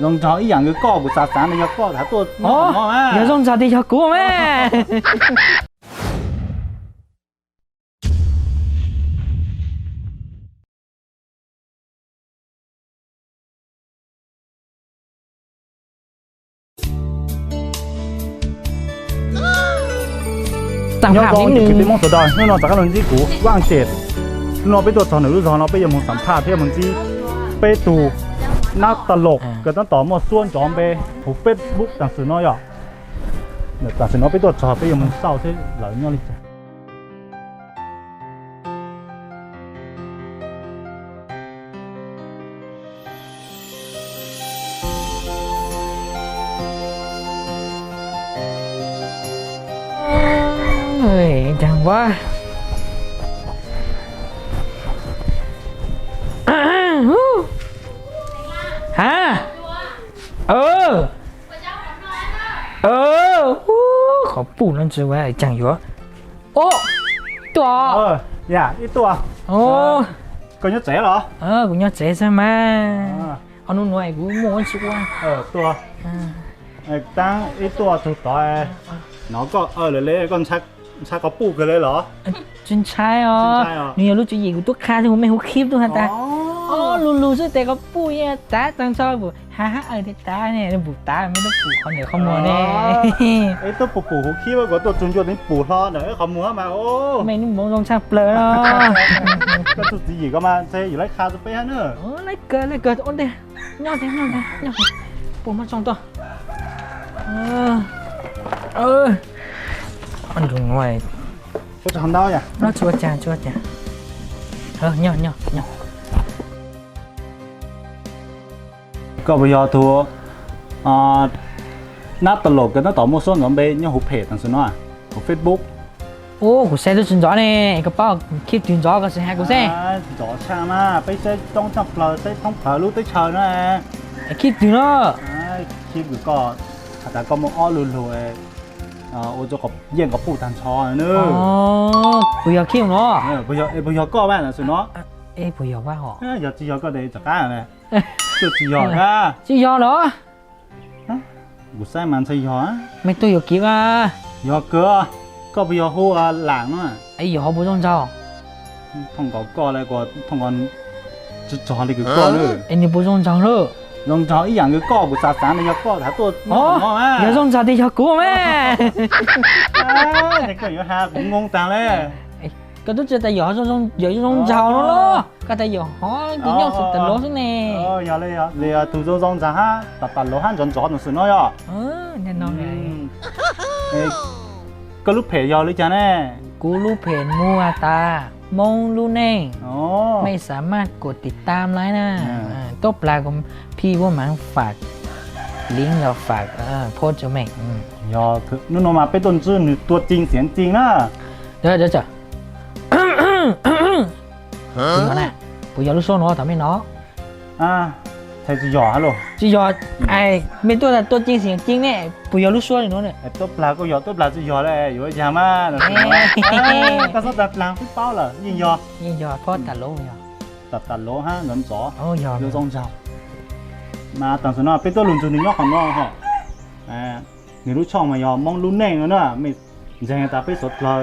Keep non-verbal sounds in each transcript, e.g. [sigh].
用着一样个高不啥山的要高，它多哦嘛有种找地球鼓咩？ต่าง 要 หาก 高 นิดนึง 就俾蒙手到，因为我大家轮子股忘记，我俾ตัวสอนหรือสอนเราไปยังมึงสัมภาษณ์เพื่อมึงจีไปดู นักตลกก็ต้องต่อมาส่วนจอมไปผูเฟซบุ๊กต่างสื่อน้อยอะเนี่ยต่างสื่อน้อยไปตัวจอไปยังมึงเศร้าใช่หลายเนี่ยเลยจ้ะเฮ้ยจังวะอ่า ขอปู่นั่นจะว่าจังอยู่วะโอ้ตัวเอออย่าอีตัวโอ้ก็ยังเจ๋เหรอเออกูอยากเจ๊ใช่ไหมอ่าเอาหนุ่นหน่อยกูโม้ชิว่าเออตัวอ่าไอ้ตั้งไอ้ตัวถูกต่อยน้องก็เออเลยเลยก็ชักชักก็ปูกันเลยเหรอจินใช่อ๋อจินใช่เหรอนี่รู้จุยิกูตัวคาที่ผมไม่หูคลิปตัวฮะตา อ๋ออ๋อลูลูซึ่งแต่ก็ปู่เนี่ยตาตั้งชอบปู่ฮ่าฮ่าเออเด็กตาเนี่ยปู่ตาไม่ต้องปู่เขาเหนือเขามัวแน่ไอ้ตัวปูปูหูขี้ว่าก็ตัวจุนจวนนี่ปูทอดเนอะเขามัวมาโอ้ไม่นุ่มมองลงช่างเปลือยเนาะก็จุดจีก็มาใช่อยู่ไรคาสเปนเนอะโอ้ไรเกิดไรเกิดโอ้เด้ยอดเด้ยอดเด้ยอดปู่มาสองตัวเออเอออันดูหน่อยก็จะทำได้ยัง nó chua chà chua chà ờ nhỏ nhỏ nhỏ ก็ไปยอทัวอ่านักตลกกันตั้งต่อมั่วส่วนกันไปเนี่ยหูเพจต่างส่วนน้อยหูเฟซบุ๊ก ô của xe tôi chuyển gió này cái bao kiếp chuyển gió có xe hai của xe จอช่างมาไปใช้ต้องจับเปล่าใช้ท้องเผาลูกใช้เชิญนะ kiếp chuyển nó คลิปก็แต่ก็มองอ้อลุนเลยอ่าโอ้จะกับเยี่ยงกับปู่ตันชอเนอะ ồ bây giờ kiếp nó เออพยอเอพยอก็แม่น่ะสิเนาะ ê bây giờ quá họ เอออย่าจียอก็ได้จัดการเลย จุดจียอก็ chứ gió đó บุษใส่มันใช่ยอ mày tôi giờ kiếp à ยอเกลือก็พยอหัวหลังอะ ấy giờ họ bố trong sao ท่องก็ก็อะไรก็ท่องกันจุดจอนี่คือก็เนอะ em đi bố trong sao nữa ลองจออีหยังคือก็บุษาสารนี่ก็ถ้าตัว ồ giờ trong sao đi cho cú mẹ จะเกิดอยู่ฮะผมงงตังเลย cái tôi chưa tay giờ trong trong giờ trong sao nó đó cái tay giờ họ cái nhau sự tình lỗ xuống เอ nè ออย่าเลยอะเลยอะตูจงจงจ้าฮะตัดตัดโลหันจนจอดหนังสือน้อยอะ ờ nên nó này เอ้ก็ลูกเพจยอหรือจ้าแน่กูรู้เพจมัวตามงรู้แน่อ๋อไม่สามารถกดติดตามไลน์นะอ่าอ่าตัวปลาของพี่ว่าหมันฝากลิงก์เราฝากเออโพสต์จะแม่งอืมยอคือนุ่นมาเป็นต้นจื้อหนึ่งตัวจริงเสียงจริงนะเดี๋ยวเดี๋ยวจ้ะ จริงเหรอน่ะปุยยอลูกโซ่เนาะแต่ไม่เนาะอ่าใช่จะยอฮัลโหลจียอไอ้เป็นตัวแต่ตัวจริงเสียงจริงเนี่ยปุยยอลูกโซ่เลยเนาะเนี่ย ไอ้ตัวปลาก็ยอตัวปลาจะยอเลยอยู่ยามาหนังสือน้อยเอ้ย เอ้ยก็สดแบบปลาพี่เป้าเหรอยิงยอยิ่งยอดพ่อตัดโลกเลยอะตัดตัดโลฮะเงินจ๋อโอ้ยอดเดี๋ยวจงเจ้ามาต่างสนอเป็นตัวหลุนจุนนี่ยอของน้องเหรออ่านี่รู้ช่องมายอมองรู้แน่แล้วเนอะไม่ยังไงตาไปสดเลย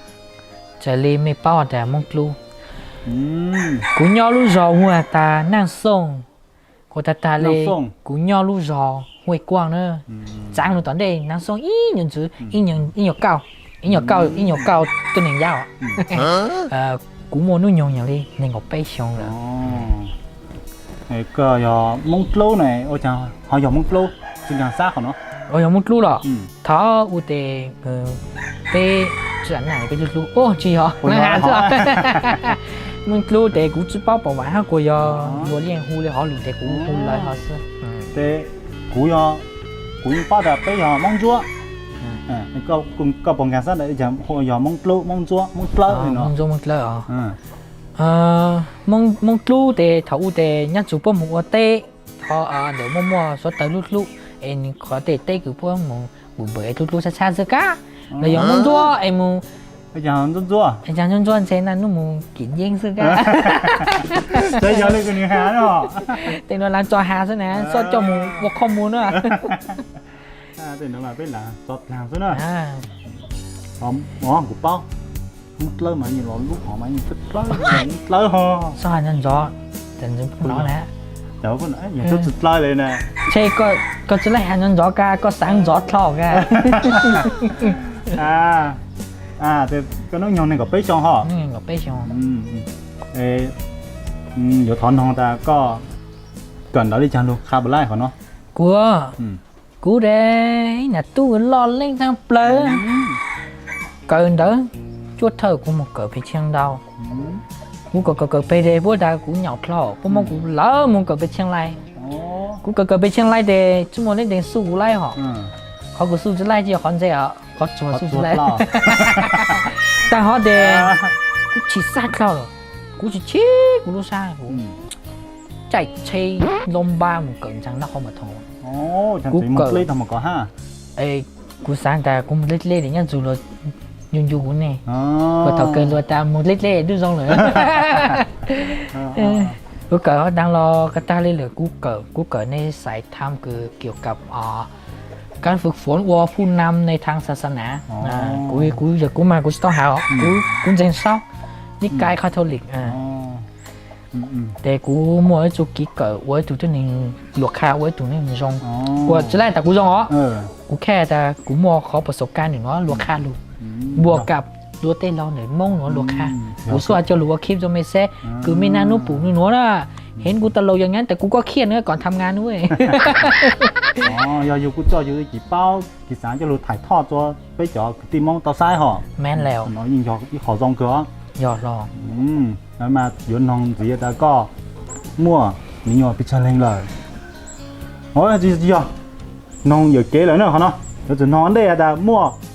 อยสินี่เก่งบริจาคนี่ที่เรียกว่าไรเนาะเออมาอ่าวันเดย์มาอยู่น้องก็ดาก็มัวอ่าลุ่มไปบริจาค nhỏ dùng ít 种 cứ đi mình trang số cái lời cú luôn bay hu sánh làng อืม cú sánh do sánh tho trở lên mới bao đà mong lu อืม cú nhỏ lu giò hoa ta năng sông cô ta ta Năng lên sông. cú nhỏ lu giò huệ quang nữa อืม trang luôn tận đây năng sông ý nhận chữ ý nhận ý nhận cao ý nhận cao ý nhận cao tôi nên giao ờ cú mua nuôi nhon nhon đi nên ngọc bay xong อ๋อ rồi ไอ้ก็ยอมงโกลไหนโอ้จังเขายอมงโกลจึงการซ่าเขาเนาะ ôi mong lu rồi อืม thọ u tề ờ bê chuyện này cái lu ô chị hả Ôi, nó nói hả hỏi. chưa mình lu tề cũng chỉ bao bảo quản ha của yo Đó. của liên hu le họ lu tề cũng hu lại họ sư แต่ cú yo cú yo bao đã bây giờ mong chúa à có cùng có bằng ngàn sát đấy giờ hồi giờ mong lô mong chúa mong lơ Ờ, thì nó mong mong lơ ờ ừ ờ mong mong lu để thấu để nhắc chú bố mua tê thọ ờ để mua mua số tới lúc lúc em có thể tê cứ bố mua buổi bữa lúc lúc xa xa giữa cả là giống mong chúa em mua bây giờ nó chúa em chẳng chân chân thế là nó mua kín yên giữa cả bây giờ lên cái người hà đó tên nó làm cho hà thế nè số cho mua một không mua nữa à thì nó là biết là sọt làm thế nữa à không ngon của bao mất lơ mà nhìn nó lúc họ mà nhìn thích lơ lơ ho sao hành nhân gió tên chúng nó nè đâu có nãy giờ thích thích lơ này nè ใช่ก็ก็จะไล่หันจนจอกาก็สั่งจอดทอกา à à thì cái nó nhon này có bấy cho họ นี่ก็ไปชง ừ ừ. Ê, ừ giờ thon thon ta có cần đó đi chăng luôn khá bự lại hả nó กู ừ กูเด้น่ะตู้รอเล่นทางเปลือเกินเด้อ chuột thở của một cỡ phải chiang đau ừ กูก็ก็ก็ไปเด้บ่ได้กูเหยาทลอบ่มกูลอมึงก็ไปเชียงราย ồ กูก็ก็ไปเชียงรายเด้ชั่วโมงนี้เด้สู้กูไล่หรอ ừ เขาก็สู้จะไล่ที่คอนเสิร์ตเขาจัว có สู้จะ chuột ไล่ lo แต่เขาเด้ à กูฉีดซาดเขากูจะชี้กูรู้ซ่ากู ừ ใจเชยลมบ้ามึงเกินจังนักเขามาทง ồ chẳng Cú chỉ một cờ. ly thôi mà có ha เอ้ยกูสร้างแต่กู มันเล่ๆอย่างเงี้ยจูรยุ่งยุ่งเนี่ย à กูเท่าเกินรัวตามมึงเล่ๆดูทรงเลยเออกูเกิดดังรอกระตาเลยเลยกูเกิดกูเกิดในสายธรรมคือเกี่ยวกับอ่าการฝึกฝนวัวผู้นำในทางศาสนาอ๋ออ่ากูกูอยากกูมากูจะต้องหากูกูเจนเศร้านิกายคาทอลิกอ่า ồ ừ ừ แต่กูมัวไอ้จุกิเกิดไว้ตัวตัวหนึ่งหลวกคาไว้ตัวหนึงทรง ồ กูจะไล่แต่กูทรงอ๋อ ờ กูแค่แต่กูมัวขอประสบการณ์หนึ่งเนาะลวกค่าลูก ừ บวกกับรัวเต้นเราหน่อยมงเนาะลวกค่าอืมกูสวดจะรู้ว่าคลิปจะไม่แซ่คือไม่น่านุปูนู่นเนาะนะเห็นกูตลกอย่างนั้น แต่กูก็เครียดเนอะก่อนทำงานด้วย Ờ, giờ dù cũng cho dù chỉ bao chỉ sáng cho lụt thải thọ cho bây giờ tìm mong tao sai họ แม่นแล้ว nói nhìn cho cái khó dòng cửa ยอดรอง ừ nói mà dù nông gì ta có mua mình nhỏ bị chân lên lời nói gì gì à nông giờ kế lời nữa hả nó giờ tụi nó đây ta mua có bu bị chân lên nó sao เขามัวเขาพูดเป็นใจแรง à ก็ปูมามัวอีแรงซื้อกูยอ luôn đó ลงเข้ามาเป็นใจแรงมาเล่นเข้ามากูเห็นหันจะไล่อะ à nó thấy đó là có bu nhá thì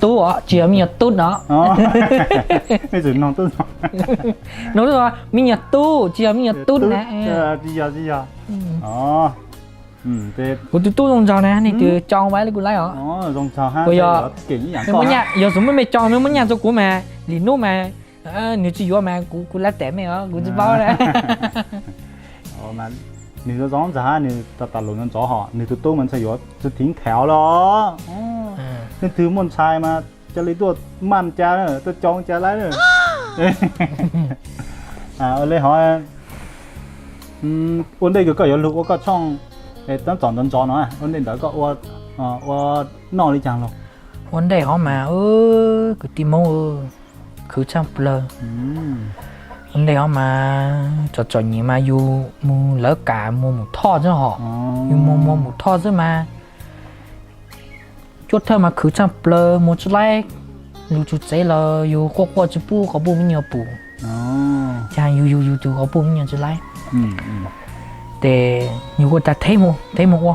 tú ó chiều mình nhật tút nó bây giờ nó tút nó nó rồi. Mình nhật tu chỉ mình nhật nè. Đi giờ đi giờ ờ. Ừ thế của tôi tu dùng trò nè này từ tròn vậy là của lấy hả? Ờ dùng trò ha bây giờ kiểu như vậy mới nhà giờ chúng mới tròn mới mới nhà cho của mà ờ, lì nô mà nếu chỉ vô mẹ của của lá tẻ mày hả? Của chỉ bao đấy ờ mà nếu cho giống giá nếu ta ta lùn trong rõ họ nếu tôi tu mình sẽ vô tôi tiếng khéo đó. Ờ nên thứ môn sai mà cho lấy mặn cha nữa tôi chóng cha lái nữa. [gasps] À ở đây hỏi um ổn đây cái cái lúc có trong để tao chọn tao chọn nó à ổn định đó có ô ô nó đi chẳng luôn ổn đây họ mà ơ cứ tìm mong cứ chăm lơ. Ổn đây họ mà cho cho nhỉ mà dù mu lỡ cả mu một thọ chứ ờ. dù mu mu một thọ chứ chút thôi mà cứ chăm plơ một chút like lu chút giấy là dù qua qua chút bu có bu nhiều bu อ๋อ cha dù dù dù dù có bu nhiều chút like อืมอืมแต่อยู่ก็จะเทมเทมวัว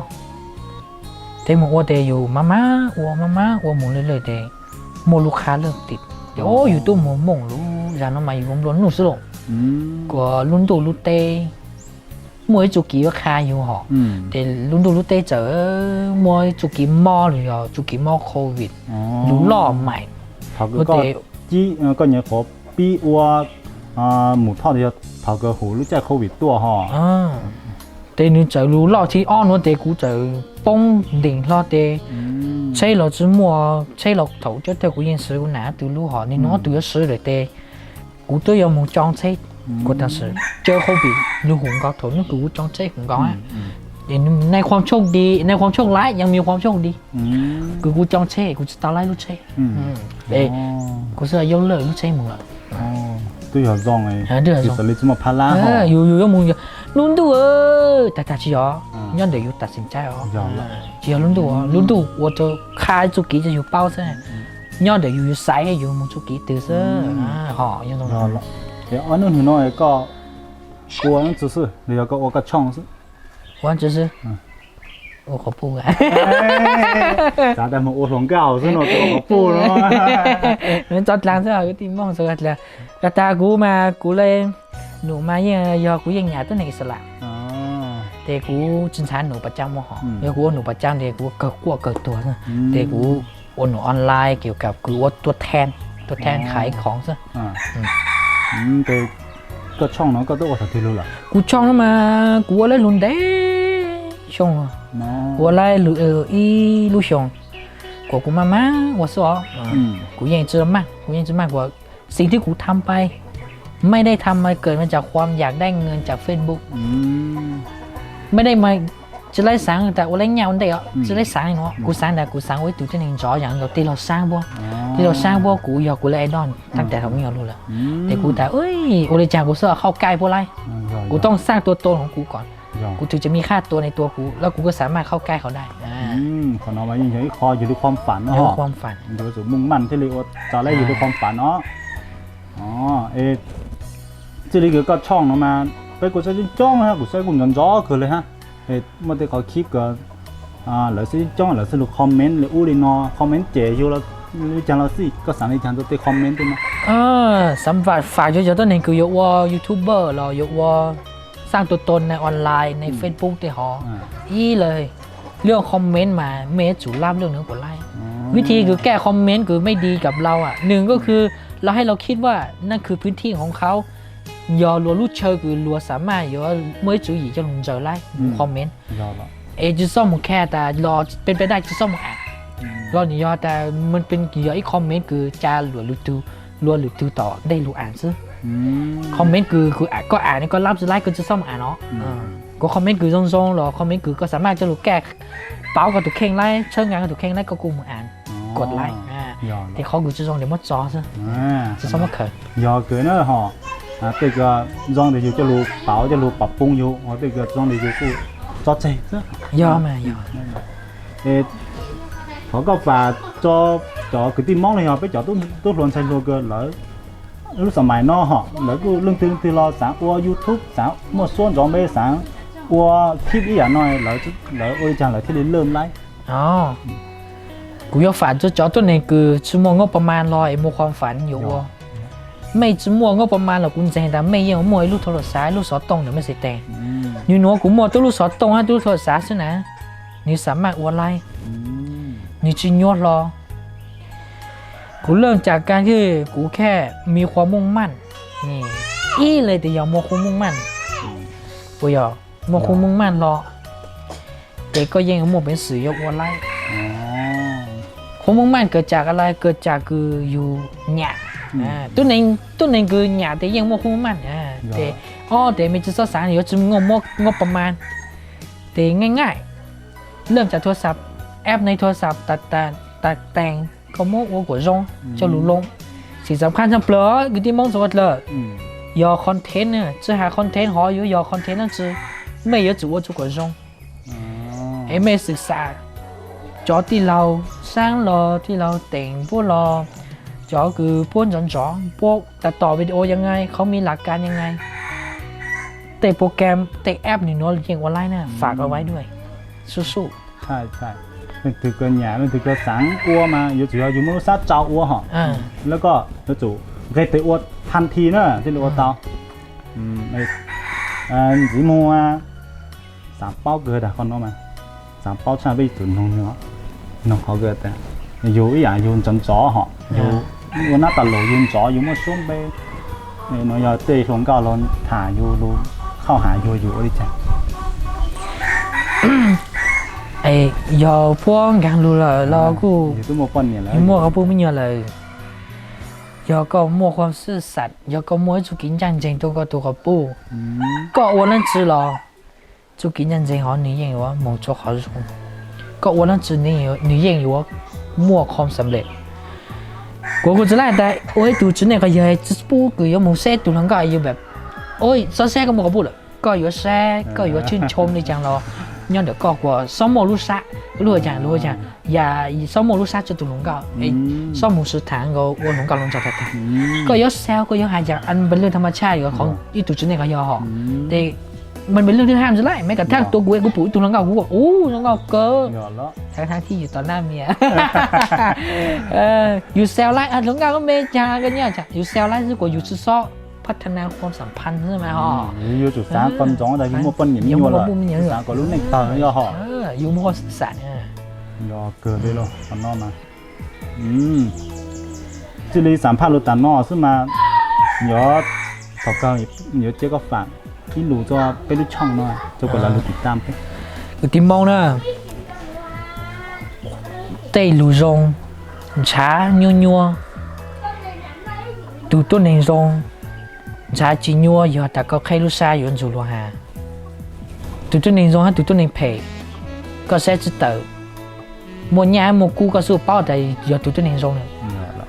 เทมวัวแต่อยู่มาม่าวัวมาม่าวัวหมุนเรื่อยๆแต่โมลูกค้าเริ่มติดเดี๋ยวอยู่ตู้หมูหม่งรู้ยานออกมาอยู่รวมๆหนุ่มสลงอืมกว่ารุ่นตู้รุ่นเต mỗi chu kỳ có khá nhiều họ để luôn lúc đây chờ mỗi chu kỳ mò rồi chu kỳ mò covid lúc lo mày thầu cái chỉ có nhớ có bị qua à một thao thì thầu cái hồ lúc chơi covid tua họ để nên giờ lúc lo chỉ on luôn để cú giờ bông đỉnh lo để chơi lo chỉ mua chơi lo thầu cho theo cú yên sử cú nã từ lúc họ nên nó từ sử rồi để cú tôi có một trang chơi của ta sử chơi không bị lưu hùng có thấu nó cứ trong xây cũng có á เดี๋ยวในความโชคดี ในความโชคร้ายยังมีความโชคดี อืม คือกูจองเช่กูจะตาไล่ลูกเช่ อืม อืมเอ้ย อ๋อ กู是要乐ลูกเช่มึงละ อ๋อ都要让哎，啊都要让就是你这么怕烂 เอ 哈 อ，อยู่อยู่ก็มึงจะลุนดูเออแต่แต่ที่อ๋อ อืม ย้อนเดี๋ยวอยู่ตัดสินใจอ๋อ 要了， chỉ luân đủ luân đủ 我就开住几就有包噻，要的有有晒有么出几得噻啊，好，有种要了。 哎，安侬你那一个，我能只是你要个我个唱是，我只是嗯，我可不啊，咱咱们我从高是那个不了， mình cho làm sao cái tim mong sao là là ta cú mà cú lên nụ mà giờ giờ cú dân nhà tới này là 啊， thì cú chính sản nụ bạch trang mà họ Ừ. nếu cú nụ bạch trang thì cú cực quá cực tuổi thôi อืม thì cú วนออนไลน์เกี่ยวกับคือว่าตัวแทนตัวแทนขายของซะ อ่าอืมแต่ก็ช่องเนาะก็ต้องอดทนรู้ล่ะ กูช่องมากูอะไรลุนเด้ช่อง เนาะ กูอะไรลุเอออีลุช่องกูกูมามาว่าสออืมกูยังเจอมากกูยังเจอมากกว่าสิ่งที่กูทำไปไม่ได้ทำมาเกิดมาจากความอยากได้เงินจาก Facebook อืมไม่ได้มาจะไล่สั่งแต่ว่าไล่เงาเดียวอืมจะไล่สั่งเนาะกูสั่งแต่กูสั่งไว้ตัวที่หนึ่งจออย่างเราที่เราสร้างบ่อ๋อที่เราสร้างบ่กูอยากกูเลยไอดอลตั้งแต่เขาไม่เอารู้ละอืมแต่กูแต่เอ้ยโอเลจากูเสื้อเข้าใกล้พวกไรอ่ายอกูต้องสร้างตัวตนของกูก่อนยอกูถึงจะมีค่าตัวในตัวกู แล้วกูก็สามารถเข้าใกล้เขาได้อ่าอืมขอน้องมายังอยู่คออยู่ด้วยความฝันเรียเนาะกว่าความฝันอยู่สู่มุ่งมั่นที่เรียกว่าจะได้อยู่ด้วยความฝันเนาะอ๋อเอที่เรียกก็ช่องเนาะมาไปกูจะจ้องฮะกูใช้กูยอนจ้อคือเลยฮะเอมื่อที่เขาคลิปก็อ่าหรือสิจ้องหรือสิลูกคอมเมนต์หรืออู้ลีนอคอมเมนต์เจ๋อยู่แล้ว นี่จังเราสิก็สั่งในจังตัวเตคอมเมนต์ด้วยนะเออสำหรับฝากเยอะๆตัวหนึ่งคือยกว่ายูทูบเบอร์เรายกว่าสร้างตัวตนในออนไลน์ใน Facebook ที่หออ่าอีเลย เรื่องคอมเมนต์มาเมจูล่ามเรื่องหนึ่งกว่าไล่อ๋อวิธีคือแก้คอมเมนต์คือไม่ดีกับเราอะหนึ่งก็คือเราให้เราคิดว่านั่นคือพื้นที่ของเขายอรัวรู้เชอคือรัวสามารถยอเมื่อจุ๋ยจะลงเจอไล่คอมเมนต์ยอมละเอจะซ่อมแค่แต่รอเป็นไปได้จะซ่อมอ่า ราหนียอแต่มันเป็นเกี่ยวไอ้คอมเมนต์คือจาหลวหรือตูหลวหรือตูต่อได้รู้อ่านซึคอมเมนต์คือคือก็อ่านก็รับสไลด์ก็จะซ่อมอ่านเนาะก็คอมเมนต์คือซ่งๆหรอคอมเมนต์คือก็สามารถจะรู้แก้เป้ากับถูกแข่งไล่เชิงงานกับถูกแข่งไล่ก็กูมืออ่านกดไลค์แต่เขาคือจะซ่งเดี๋ยวมดจอซะจะซ่อมมาเขินยอเขินเนอะห่อตึกก็ซ่งเดี๋ยวจะรู้เปล่าจะรู้ปรับปรุงอยู่ตึกก็ย้องเดี๋ยวกูจอดใจซะยอมายอเอ๊ะ ตึงที่เราสั่งอัวยูทูบสั่งมั่วส่วนจอไม่สั่งอัวคลิปอีอย่างน้อยแล้วแล้วโอ้ยจังแล้วที่เริ่มไล่อ๋อกูอยากฝากจะจอตัวนี้คือชั่วโมงงบประมาณรอไอ้โมความฝันอยู่ว่าไม่ชั่วโมงงบประมาณหรอกคุณจะเห็นแต่ไม่ยังมวยลูกโทรศัพท์ลูกสอตรงเดี๋ยวไม่เสร็จแต่อืมนี่หนูกูมัวตัวลูกสอตรงฮะตัวลูกโทรศัพท์ใช่ไหมนี่สามารถออนไลน์ อืมนี่จริงยอดรอกูเริ่มจากการที่กูแค่มีความมุ่งมั่น นี่อีเลยแต่อย่ามัวความมุ่งมั่นกูอย่ามัวความมุ่งมั่นรอแต่ก็ยังมัวเป็นสื่อยกออนไลน์อ๋อความมุ่งมั่นเกิดจากอะไรเกิดจากคืออยู่หยาอืมอ่าตัวหนึ่งตัวหนึ่งคือหยาแต่ยังมัวความมุ่งมั่นอ่าเหรอแต่อ๋อแต่ไม่จะสื่อสารเดี๋ยวจะงบงบงบประมาณ แต่ง่าย ๆ เริ่มจากโทรศัพท์ แอปในโทรศัพท์ตัดแต่ตัดแต่งก็มกวัวกว่ารงจะหลุลงสิ่งสำคัญสำเปลือคือที่มองสวัสดิ์เลยอืมยอคอนเทนต์เนี่ยจะหาคอนเทนต์หออยู่ยอคอนเทนต์นั่นคือไม่เยอะจุวัวจุกว่ารงอ๋อเอ้ไม่ศึกษาจอที่เราสร้างรอที่เราแต่งพวกเราจอคือพวกจอนจอพวกตัดต่อวิดีโอยังไง เขามีหลักการยังไง แต่โปรแกรมแต่แอปนี่เนาะเรียกว่าไลน์นะฝากเอาไว้ด้วยสู้ๆใช่ใช่ มันถือเกินหยามันถือเกินสังอัวมาอยู่主要อยู่มือซาเจ้าอัวฮะอ่าแล้วก็แล้วจู่เคยเตะอัวทันทีเนอะที่เรียกว่าเตาอืมไอ้เอ่อสีมัวสามเป้าเกิดอะคนน้องมาสามเป้าชาไปถึงน้องเนาะน้องเขาเกิดแต่อยู่อีอย่างอยู่จนจ่อฮะอยู่วันนั้นตลกอยู่จ่ออยู่มาช่วงไปเนี่ยน้องอยากเตะลงก้าวลงถ่ายอยู่รู้เข้าหาอยู่อยู่อะไรจ้ะ ไอ้ยอพวกกันรู้เลยเรากู อยู่ตัวมัวป้อนเนี่ยแล้ว ยมัวเขาพูดไม่เยอะเลยยอก็มัวความซื่อสัตย์ยอก็มัวจุกินจังจริงตัวก็ตัวกับปู อืม ก็วันนั้น知了 就给人真好女人有梦做好种，ก็我那只能有女人有莫ความสำเร็จกูกูจะไล่แต่โอ้ยดูจุดเนี่ยก็ยังจะปูกูยังมูเซ่ดูทั้งก็อยู่แบบโอ้ยซอแซ่ก็มัวกับพูดเลยก็อยู่แซ่ก็อยู่ชื่นชมในจังเรา ย้อนเดี๋ยวก็กว่าซ้อมโมลูซะรู้จังรู้จังอย่าซ้อมโมลูซะจะดูหลงก็ไอ้ซ้อมมูสถานก็วนหลงก็ลงจากแต่ก็ยศแซวก็ยศหายจากอันเป็นเรื่องธรรมชาติอยู่ของอีตุจุเนก็ยอหออืมแต่มันเป็นเรื่องที่ห้ามจะไล่แม้กระทั่งตัวกูเองกูปุ๋ยตัวนังเก่ากูบอกโอ้นังก่าเกินหยอดทั้งทั้งที่อยู่ต่อหน้าเมียเอออยู่แซวไล่อะนังเก่าก็เมจากันเนี่ยจ้ะอยู่แซวไล่是果อยู่ซอ พัฒนาความสัมพันธ์ใช่ไหมฮะอยู่จุดสามคนจ้องแต่ยิ่งมัวปนอย่างนี้มัวละสามก็รู้ในเตอร์ย่อห่ออยู่มัวสัตว์ย่อเกิดได้หรอมันนอกมาอืมจิลีสามพันรู้ตานอซึ่งมาย่อถกเกาเยอะเจ๊ก็ฝากที่หลูจะไปรู้ช่องหน่อยจะกดเราดูติดตามไปดูติมองนะเตยหลูจงช้ายัวยัวดูตัวเองจง ช้าจีญัวอยู่แต่ก็ใครรู้ซาอยู่จุลัวหาดูตัวในรงฮะดูตัวในเพก็เสียจิตเตอมัวหญ้ามัวกูก็สู้เป้าแต่อยู่ดูตัวในรงเนี่ย了，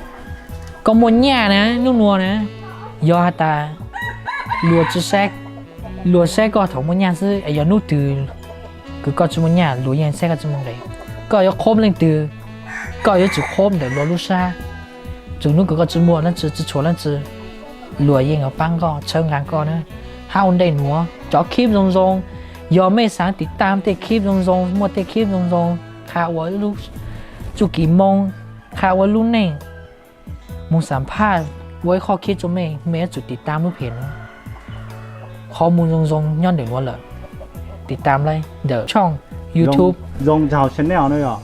ก็มัวหญ้านะนุ่นัวนะอยู่แต่ลัวจะแซก ลัวยิงเอาปังก็เชิงหลังก็นะห้าอุนได้หนัวจอคลิปตรงๆยอมไม่สารติดตามเตะคลิปตรงๆมัวเตะคลิปตรงๆข่าวว่าลูกจุกี่โมงข่าวว่ารุ่นเน่งมึงสัมภาษณ์ไว้ข้อคิดจนไม่แม้จุดติดตามรูปเพจข้อมูลตรงๆย้อนเดี๋ยวว่าเลยติดตามเลยเดี๋ยวช่อง YouTube ยงชาวชาแนลนี่ยหรอ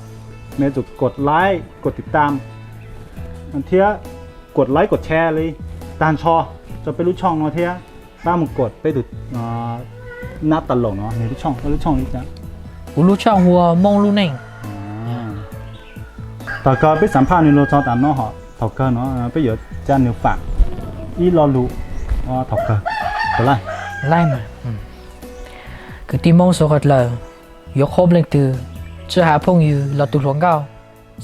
แม้จุดกดไลค์กดติดตามอันเทียกดไลค์กดแชร์เลย ตานชอจะไปรู้ช่องเนาะเทียตามมึงกดไปดูอ่าหน้าตลกเนาะในรู้ช่องไปรู้ช่องนี้จ้ะ我录ช่องหัวมงลูนิ่งต่อก็ไปสัมภาษณ์ในโลจอตามเนาะเหรอถกเกอร์เนาะไปเยอะจ้าเนื้อฝากอีรอรู้ว่าถกเกอร์ไปไล่ไล่มาอืมคือที่มงสกัดเลยยกคมเลยตือจะหาพงอยู่เราตุหลวงเก้า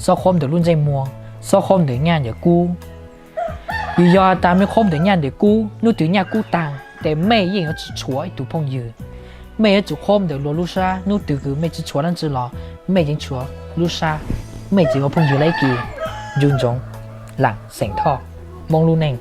ซอกคมเดี๋ยวรุ่นใจมัวซอกคมเดี๋ยวงานเดี๋ยวกู้ อยู่ยอตามไม่คมเดี๋ยวงานเดี๋ยวกูนู่นถึงงานกู้ตังแต่ไม่ยิ่งจะชัวไอ้ตุพงยืนไม่จะคมเดี๋ยวรัวลูซานู่นถึงคือไม่จะชัวนั่นจะรอไม่ยิงชัวลูซาไม่จะเอาพงยืนไรกี่ยุนจงหลังเสียงท่อมองลูนิ่ง